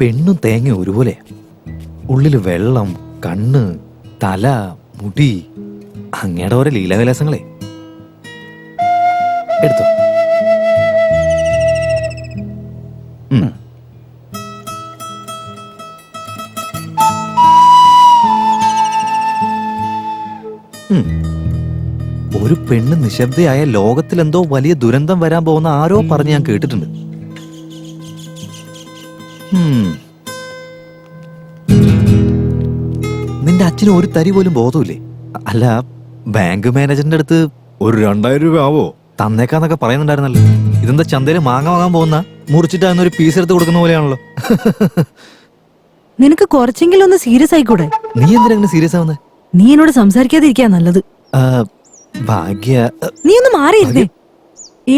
പെണ്ണും തേങ്ങ ഒരുപോലെ. ഉള്ളിൽ വെള്ളം കണ്ണ് തല മുടി. അങ്ങയുടെ ഓരോ ലീലാവിലാസങ്ങളെ. എടുത്തോ. ഒരു പെണ്ണ് നിശബ്ദയായ ലോകത്തിലെന്തോ വലിയ ദുരന്തം വരാൻ പോകുന്ന ആരോ പറഞ്ഞ് ഞാൻ കേട്ടിട്ടുണ്ട്. നിന്റെ അച്ഛന് ഒരു തരി പോലും ബോധമില്ലേ അല്ല ബാങ്ക് മാനേജറിന്റെ അടുത്ത് ഒരു രണ്ടായിരം രൂപ ആവോ? തന്നേക്കാന്നൊക്കെ പറയുന്നുണ്ടായിരുന്നല്ലോ. ഇതെന്താ ചന്തയിൽ മാങ്ങ വാങ്ങാൻ പോകുന്ന? മുറിച്ചിട്ട് ഒരു പീസ് എടുത്ത് കൊടുക്കുന്ന പോലെയാണല്ലോ. നിനക്ക് കുറച്ചെങ്കിലും ഒന്ന് സീരിയസ് ആയിക്കൂടെ? നീ എന്തിനാ സീരിയസ് ആവുന്നത് നീ എന്നോട് സംസാരിക്കാതിരിക്കാ നല്ലത്. ഭാഗ്യ നീ ഒന്ന് മാറിയിരുന്നേ.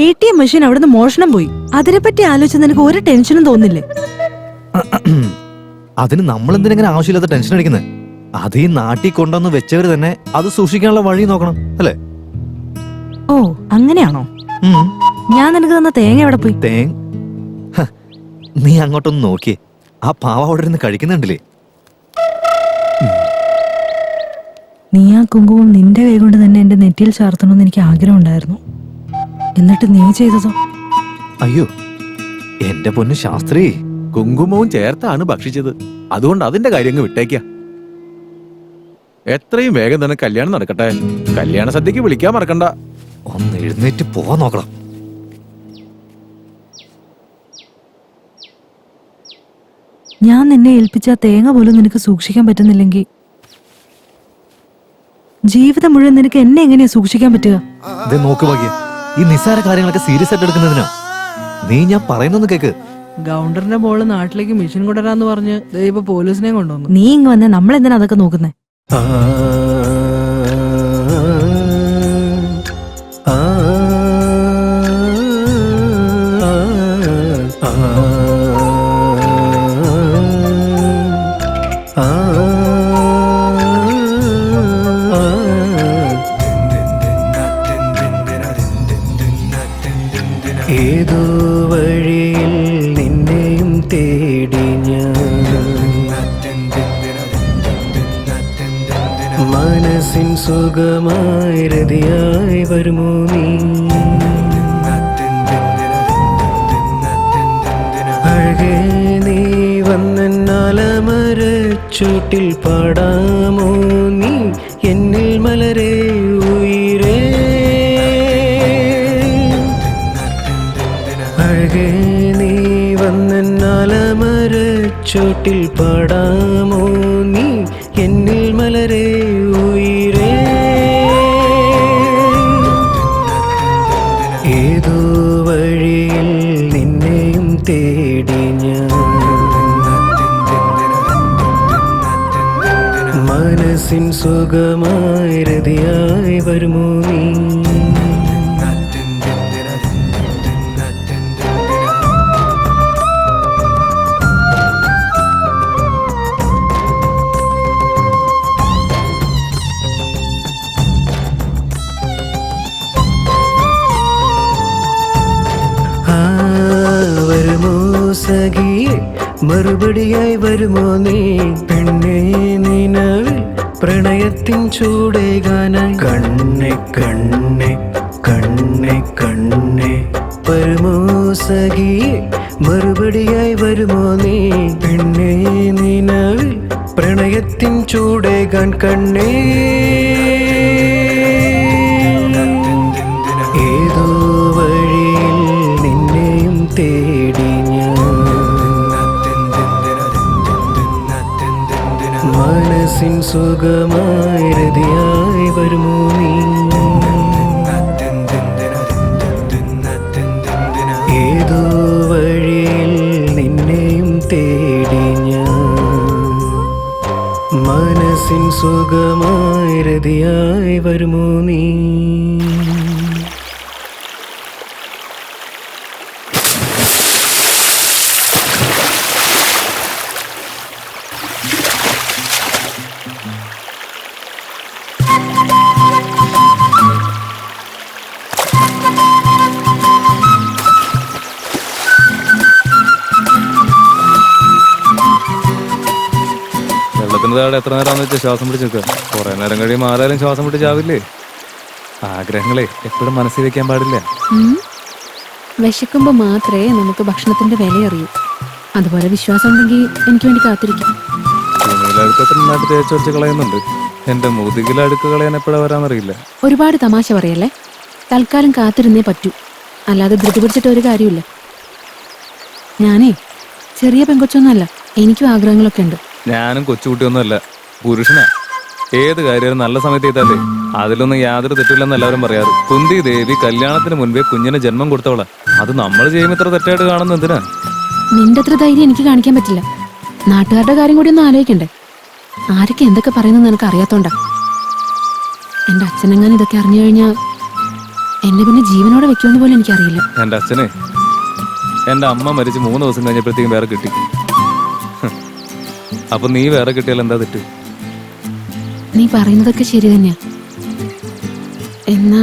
എ ടി എം മെഷീൻ അവിടുന്ന് മോഷണം പോയി. അതിനെപ്പറ്റി ആലോചിച്ച് നിനക്ക് ഒരു ടെൻഷനും തോന്നില്ലേ? അതിന് നമ്മൾ എന്തിനെങ്ങനെ ആവശ്യമില്ലാത്ത ടെൻഷൻ അടിക്കുന്നത് അത് ഈ നാട്ടിൽ കൊണ്ടുവന്ന് വെച്ചവര് തന്നെ അത് സൂക്ഷിക്കാനുള്ള വഴി നോക്കണം അല്ലേ? ഓ അങ്ങനെയാണോ? ഞാൻ നിനക്ക് തന്ന തേങ്ങ എവിടെ പോയി? തേങ്ങ? നീ അങ്ങോട്ടൊന്ന് നോക്കിയേ. ആ പാവ അവിടെ ഇരുന്ന് കഴിക്കുന്നുണ്ടല്ലേ? നീ ആ കുങ്കുമം നിന്റെ കൈ കൊണ്ട് തന്നെ എന്റെ നെറ്റിയിൽ ചാർത്തണമെന്ന് എനിക്ക് ആഗ്രഹമുണ്ടായിരുന്നു. എന്നിട്ട് നീ ചെയ്തതോ? അയ്യോ എന്റെ പൊന്ന് ശാസ്ത്രി. കുങ്കുമവും ചേർത്താണ് ഭക്ഷിച്ചത്. അതുകൊണ്ട് അതിന്റെ കാര്യം അങ്ങ് വിട്ടേക്ക. എത്രയും വേഗം തന്നെ കല്യാണം നടക്കട്ടെ. കല്യാണ സദ്യക്ക് വിളിക്കാൻ മറക്കണ്ട. ഒന്ന് എഴുന്നേറ്റ് പോവാൻ നോക്കണം. ഞാൻ നിന്നെ ഏൽപ്പിച്ച തേങ്ങ പോലും നിനക്ക് സൂക്ഷിക്കാൻ പറ്റുന്നില്ലെങ്കിൽ. ജീവിതം മുഴുവൻ നിനക്ക് എന്നെ എങ്ങനെയാ സൂക്ഷിക്കാൻ പറ്റുക? നോക്ക് ഭാഗ്യ ഈ നിസ്സാര കാര്യങ്ങളൊക്കെ സീരിയസ് ആയിട്ട് എടുക്കുന്നതിനാ. നീ ഞാൻ പറയുന്നൊന്ന് കേക്ക്. ഗൗണ്ടറിന്റെ മോൾ നാട്ടിലേക്ക് മിഷൻ കൊണ്ടുവരാന്ന് പറഞ്ഞ് ദേ ഇപ്പൊ പോലീസിനെ കൊണ്ടുവന്നു. നീ ഇങ്ങ് വന്ന് നമ്മൾ എന്തിനാ അതൊക്കെ നോക്കുന്നേ? തേടി മനസ്സിൻ സുഖമായി രതിയായി വരുമോ നീ? അഴകേ നീ വന്നാലമര ചൂട്ടിൽ പാടാമോ നീ? ചൂട്ടിൽ പാടാമോ നീ? എന്നിൽ മലരെ ഉയരേ. ഏതോ വഴിയിൽ നിന്നെയും തേടി ഞാൻ. മനസ്സിൻ സുഖമായി രതിയായി വരുമോ നീ? മറുപടിയായി വരുമോ നീ? പെണ്ണെ നിനവ് പ്രണയത്തിൻ ചൂടേകാനായി കണ്ണെ കണ്ണെ കണ്ണെ കണ്ണെ. വരുമോ സഖി മറുപടിയായി വരുമോ നീ? പെണ്ണെ നിനവ് പ്രണയത്തിൻ ചൂടേകാൻ കണ്ണേ. ഏതോ വഴിയിൽ നിന്നെയും തേടി മനസ്സിൻ സുഖമായി വരുമോ നീ? ഏതോ വഴിയിൽ നിന്നെയും തേടി ഞാൻ മനസ്സിൻ സുഖമായി രതിയായി വരുമോ നീ? വെള്ളത്തിന്റെ അവിടെ എത്ര നേരം വെച്ചാൽ ശ്വാസം പിടിച്ച് നിൽക്കുക. കുറെ നേരം കഴിയുമ്പോൾ ആരായാലും ശ്വാസം പിടിച്ച് ചാവില്ലേ? ആഗ്രഹങ്ങളെ എപ്പോഴും മനസ്സിൽ വെക്കാൻ പാടില്ല. വിശക്കുമ്പോ മാത്രമേ നമുക്ക് ഭക്ഷണത്തിന്റെ വില അറിയൂ അതുപോലെ വിശ്വാസം ഉണ്ടെങ്കിൽ എനിക്ക് വേണ്ടി കാത്തിരിക്കാം. തുണിയിലടുക്കത്ര നന്നായിട്ട് തേച്ച് വെച്ച് കളയുന്നുണ്ട്? എന്റെ മുതുകിൽ അടുക്ക് കളയാൻ എപ്പോഴാ വരാന്നറിയില്ല ഒരുപാട് തമാശ പറയല്ലേ? തൽക്കാലം കാത്തിരുന്നേ പറ്റൂ. അല്ലാതെ ധൃതി പിടിച്ചിട്ട് ഒരു കാര്യമില്ല ഞാനേ ചെറിയ പെങ്കൊച്ചൊന്നുമല്ല. എനിക്കും ആഗ്രഹങ്ങളൊക്കെ ഉണ്ട്. ഞാനും കൊച്ചുകുട്ടിയൊന്നുമല്ല പുരുഷനാ. ഏത് കാര്യവും നല്ല സമയത്ത് ചെയ്താലേ അതിലൊന്നും യാതൊരു തെറ്റില്ലെന്ന് എല്ലാവരും പറയാറ്. കുന്തി ദേവി കല്യാണത്തിന് മുൻപേ കുഞ്ഞിന് ജന്മം കൊടുത്തവളാ. അത് നമ്മൾ ചെയ്യുമ്പോൾ ഇത്ര തെറ്റായിട്ട് കാണുന്ന എന്തിനാ? നിന്റെ അത്ര ധൈര്യം എനിക്ക് കാണിക്കാൻ പറ്റില്ല. നാട്ടുകാരുടെ കാര്യം കൂടി ഒന്ന് ആലോചിക്കണ്ടേ? ആരൊക്കെ എന്തൊക്കെ പറയുന്നത് നിനക്ക് അറിയാത്തോണ്ടാ? എന്റെ അച്ഛനെങ്ങാൻ ഇതൊക്കെ അറിഞ്ഞു കഴിഞ്ഞാൽ എന്നെ പിന്നെ ജീവനോടെ വെക്കുമെന്ന് പോലും എനിക്കറിയില്ല. എന്റെ അച്ഛനെ എന്റെ അമ്മ മരിച്ച് മൂന്ന് ദിവസം കഴിഞ്ഞപ്പോഴത്തേക്കും വേറെ കിട്ടി. അപ്പൊ നീ വേറെ കിട്ടിയാൽ എന്താ തെറ്റ്? നീ പറയുന്നതൊക്കെ ശരി തന്നെയാ. എന്നാ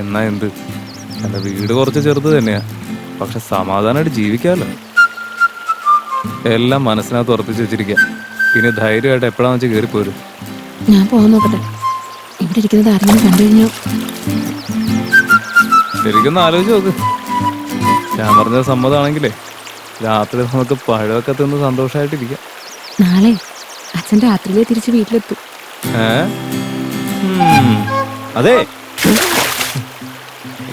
എന്നാ എന്ത്? എന്റെ വീട് കുറച്ച് ചെറുത് തന്നെയാ. പക്ഷെ സമാധാനമായിട്ട് ജീവിക്കാമല്ലോ എല്ലാം മനസ്സിനകത്ത് ഉറപ്പിച്ച് വെച്ചിരിക്കാം. ഇനി ധൈര്യമായിട്ട് എപ്പോഴാന്ന് വെച്ചാൽ പോരും. ഞാൻ പോകാൻ നോക്കട്ടെ. ഇവിടെ ഇരിക്കുന്നത് ആരെങ്കിലും കണ്ടു കഴിഞ്ഞോ? ശരിക്കും ഒന്ന് ആലോചിച്ച് നോക്ക്. ഞാൻ പറഞ്ഞ സമ്മതമാണെങ്കിലേ രാത്രി നമുക്ക് പഴമൊക്കെ തിന്ന് സന്തോഷമായിട്ടിരിക്കാം നാളെ അച്ഛൻ രാത്രിയിലേ തിരിച്ച് വീട്ടിലെത്തും. അതെ.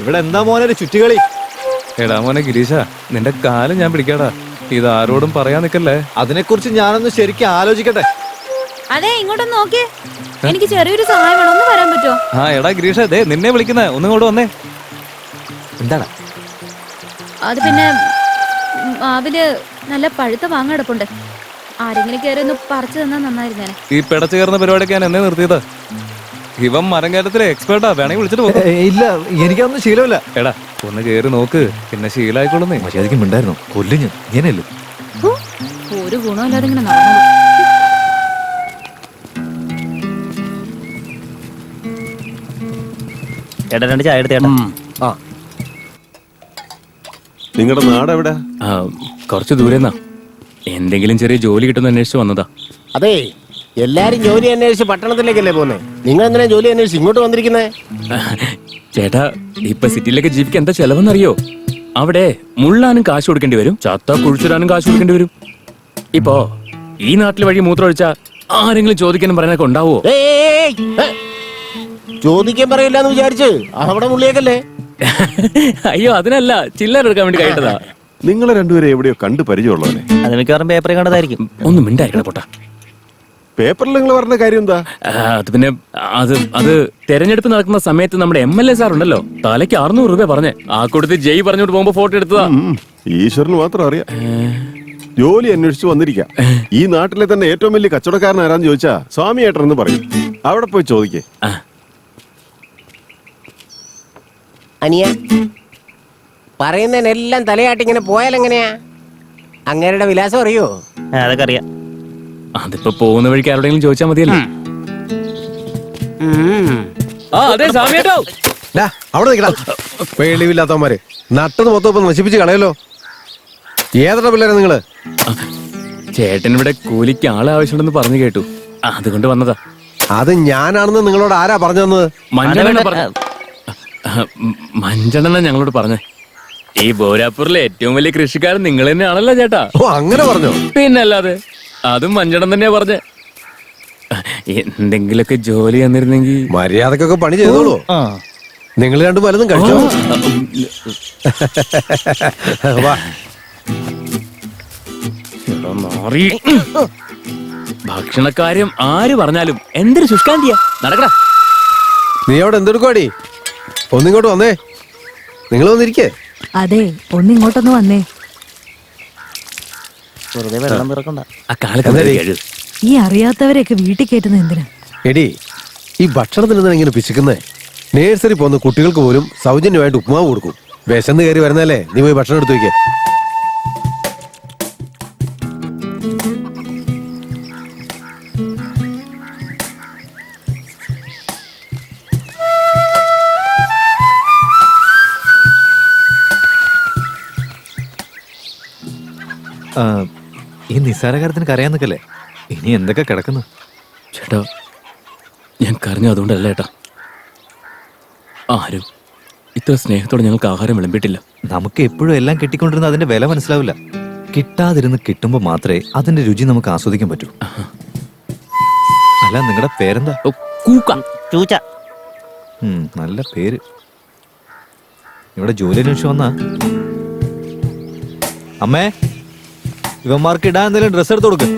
ഇവിടെ എന്താ മോനെ ഒരു ചുറ്റുകളി? എടാ മോനെ ഗിരീഷ നിന്റെ കാലം ഞാൻ പിടിക്കാടാ. ഇത് ആരോടും പറയാൻ നിക്കല്ലേ? അതിനെക്കുറിച്ച് ഞാനൊന്ന് ശരിക്കും ആലോചിക്കട്ടെ. അതെ ഇങ്ങോട്ടൊന്ന് നോക്കിയേ. എനിക്ക് ചെറിയൊരു സഹായം വേണം. ഒന്ന് വരാൻ പറ്റുമോ? ആ എടാ ഗിരീഷ ദേ നിന്നെ വിളിക്കുന്നേ. ഒന്നും ഇങ്ങോട്ട് വന്നേ. എന്താടാ? അത് പിന്നെ മാവിൽ നല്ല പഴുത്ത മാങ്ങ കിടപ്പുണ്ട്. ആരെങ്കിലും കയറി ഒന്ന് പറിച്ചു തന്നാ നന്നായിരുന്നേനെ ഈ പിടച്ചുകയറുന്ന പരിപാടിയൊക്കെ ഞാൻ എന്നെ നിർത്തിയത്. ഇവൻ മരം കയറ്റത്തിലെ എക്സ്പേർട്ടാ വേണമെങ്കിൽ വിളിച്ചിട്ട് പോകും ഇല്ല എനിക്കതൊന്നും ശീലമില്ല. എടാ ഒന്ന് കയറി നോക്ക് പിന്നെ ശീലായിക്കൊള്ളുന്നേ. മര്യാദയ്ക്ക് മിണ്ടായിരുന്നു. കൊല്ലും ഞാൻ. ഇങ്ങനെയല്ലേ? ഹൂ, ഒരു ഗുണമില്ലാതെ ഇങ്ങനെ നടന്നു. ചേട്ടാ രണ്ട് ചായ എടുത്ത് ചേട്ടാ. നിങ്ങളുടെ നാട് എവിടെ ആ, കുറച്ച് ദൂരെന്നാ. എന്തെങ്കിലും ചെറിയ ജോലി കിട്ടുന്ന അന്വേഷിച്ച് വന്നതാ. അതെ എല്ലാരും ജോലി അന്വേഷിച്ച് പട്ടണത്തിലേക്കല്ലേ പോന്നെ. നിങ്ങൾ എന്തിനാ ജോലി അന്വേഷിച്ച് ഇങ്ങോട്ട് വന്നിരിക്കുന്നേ? ചേട്ടാ ഇപ്പൊ സിറ്റിയിലേക്ക് ജീവിക്കാൻ എന്താ ചെലവെന്നറിയോ? അവിടെ മുള്ളാനും കാശ് കൊടുക്കേണ്ടി വരും ചത്ത കുഴിച്ചിടാനും കാശ് കൊടുക്കേണ്ടി വരും. ഇപ്പോ ഈ നാട്ടിൽ വഴി മൂത്രമൊഴിച്ചാ ആരെങ്കിലും ചോദിക്കാനും പറയാനൊക്കെ ഉണ്ടാവോ. ചോദിക്കാൻ പറയില്ല എന്ന് വിചാരിച്ച് അവിടെ മുള്ളിയേക്കല്ലേ? അയ്യോ അതിനല്ല. ചില്ലറ എടുക്കാൻ വേണ്ടി കഴിട്ടതാ നിങ്ങളെ രണ്ടുപേരെ എവിടെയോ കണ്ടു പരിചയമുള്ളവനെ. അത് മിക്കവാറും പേപ്പറിൽ കണ്ടതായിരിക്കും. ഒന്ന് മിണ്ടായിക്കട പൊട്ടാ. പേപ്പറിൽ നിങ്ങൾ പറഞ്ഞ കാര്യം എന്താ? ആ, അത് പിന്നെ അത് അത് തെരഞ്ഞെടുപ്പ് നടക്കുന്ന സമയത്ത് നമ്മുടെ എം എൽ എ സാർ ഉണ്ടല്ലോ. തലയ്ക്ക് അറുന്നൂറ് രൂപ പറഞ്ഞേ. ആ കൊടുത്ത് ജയ് പറഞ്ഞോട്ട് പോകുമ്പോ ഫോട്ടോ എടുത്തതാ. ഉം, ഈശ്വരന് മാത്രം അറിയാം. ജോലി അന്വേഷിച്ചു വന്നിരിക്കാം. ഈ നാട്ടിലെ തന്നെ ഏറ്റവും വലിയ കച്ചവടക്കാരൻ ആരാന്ന് ചോദിച്ചാ സ്വാമി ഏട്ടൻ എന്ന് പറയും. അവിടെ പോയി ചോദിക്കേ. ആ, അനിയ പറയുന്നതിനെല്ലാം തലയാട്ടി ഇങ്ങനെ പോയാൽ എങ്ങനെയാ? അങ്ങേരുടെ വിലാസം അറിയോ? അതൊക്കെ അറിയാം. അതിപ്പോ പോകുന്ന വഴിക്ക് ആരോടെങ്കിലും ചോദിച്ചാൽ മതിയല്ലോ? ആ അതെ സ്വാമിയേട്ടോ. അവിടെ നിൽക്കണം വെളിവില്ലാത്തവന്മാര് നട്ടത് മൊത്തം ഇപ്പൊ നശിപ്പിച്ച് കളയല്ലോ. ഏതൊക്കെ പിള്ളേരാ നിങ്ങൾ? ചേട്ടൻ ഇവിടെ കൂലിക്ക് ആളെ ആവശ്യമുണ്ടെന്ന് പറഞ്ഞു കേട്ടു. അതുകൊണ്ട് വന്നതാ. അത് ഞാനാണെന്ന് നിങ്ങളോട് ആരാ പറഞ്ഞു തന്നത്? മഞ്ഞ പറഞ്ഞ. മഞ്ചണെണ്ണ ഞങ്ങളോട് പറഞ്ഞേ ഈ ബോരാപ്പൂരിലെ ഏറ്റവും വലിയ കൃഷിക്കാരൻ നിങ്ങൾ തന്നെയാണല്ലോ ചേട്ടാ. ഓ അങ്ങനെ പറഞ്ഞോ? പിന്നല്ലാതെ അതും മഞ്ചണം തന്നെയാ പറഞ്ഞേ. എന്തെങ്കിലൊക്കെ ജോലി തന്നിരുന്നെങ്കിൽ മര്യാദക്കൊക്കെ പണി ചെയ്തോളൂ. നിങ്ങൾ രണ്ടും പലതും കഴിച്ചോ. ഭക്ഷണക്കാര്യം ആര് പറഞ്ഞാലും എന്തൊരു ശുഷ്കാന്തിയാ. നടക്കടാ. നീ അവിടെ എന്തെടുക്കുവാടി? ഒന്നിങ്ങോട്ട് വന്നേ. നിങ്ങൾ വന്നിരിക്കേ. അതെ ഒന്നിങ്ങോട്ടൊന്ന് വന്നേ. വെറുതെ വെള്ളം ഈ അറിയാത്തവരെയൊക്കെ വീട്ടിൽ കയറ്റുന്നത് എന്തിനാ? എടി ഈ ഭക്ഷണത്തിൽ എന്തിനാ ഇങ്ങനെ പിശുക്കുന്നേ. നേഴ്സറി പോകുന്ന കുട്ടികൾക്ക് പോലും സൗജന്യമായിട്ട് ഉപ്മാവ് കൊടുക്കും. വിശന്ന് കയറി വരുന്നല്ലേ നീ പോയി ഭക്ഷണം എടുത്തു വയ്ക്കേ. ഈ നിസ്സാര കാര്യത്തിന് കരയാൻ നിൽക്കല്ലേ? ഇനി എന്തൊക്കെ കിടക്കുന്നു? ചേട്ടാ ഞാൻ കരഞ്ഞു അതുകൊണ്ടല്ല ഏട്ടാ. ആരും ഇത്ര സ്നേഹത്തോടെ ഞങ്ങൾക്ക് ആഹാരം വിളമ്പിട്ടില്ല നമുക്ക് എപ്പോഴും എല്ലാം കിട്ടിക്കൊണ്ടിരുന്ന അതിന്റെ വില മനസ്സിലാവില്ല. കിട്ടാതിരുന്ന് കിട്ടുമ്പോൾ മാത്രമേ അതിന്റെ രുചി നമുക്ക് ആസ്വദിക്കാൻ പറ്റൂ. അല്ല നിങ്ങളുടെ പേരെന്താ? നല്ല പേര്. ഇവിടെ ജോലി അന്വേഷിച്ച് വന്നാ? അമ്മേ ഇവന്മാർക്ക് ഇടാൻ എന്തെങ്കിലും ഡ്രസ്സ് എടുത്തു കൊടുക്ക്.